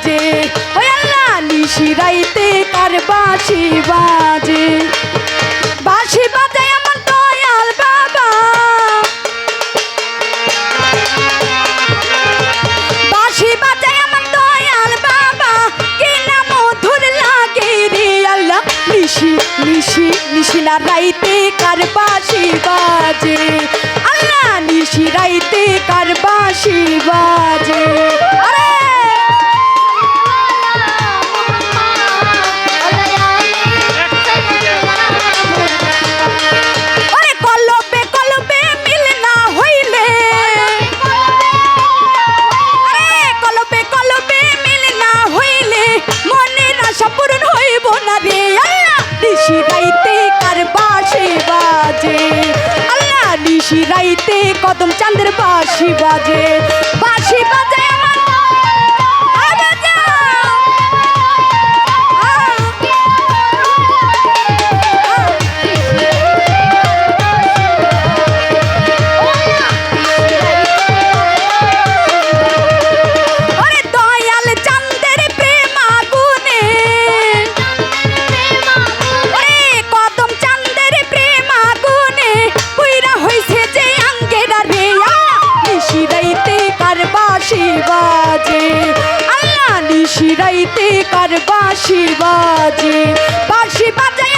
বাজে। ওই আল্লাহ নিশি রাইতে কার বাঁশি বাজে। বাঁশি বাজে আমার দয়াল বাবা। বাঁশি বাজে আমার দয়াল বাবা। কি না মধুর লাগে রে আল্লাহ। নিশি নিশি নিশি না রাইতে কার বাঁশি বাজে। বাসি রাইতে কদম চাঁদের বাসি বাজে। বাজে। আল্লাহ নিশিরাইতে কার বাঁশি বাজে। বাঁশি বাজে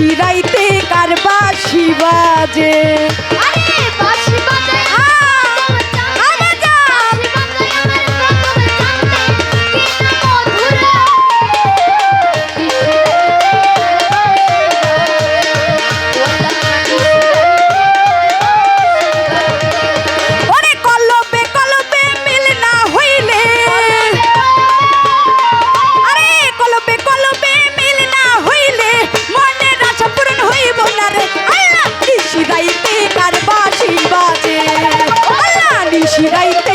শিরাইতে কারবা শিবাজে। গাইতে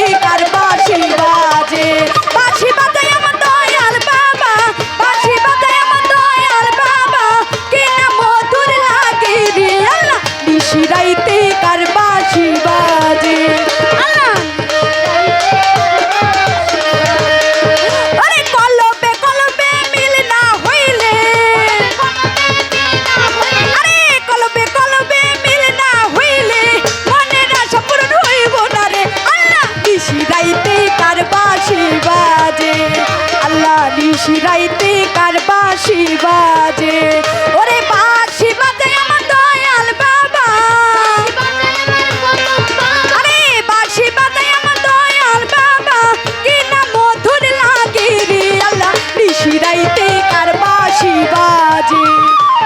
কার বাঁশি বাজে?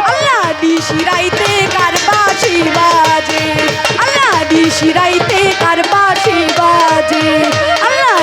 আল্লাহ নিশি রাইতে বাজে? আল্লাহ নিশি রাইতে কার বাঁশি বাজে? আল্লাহ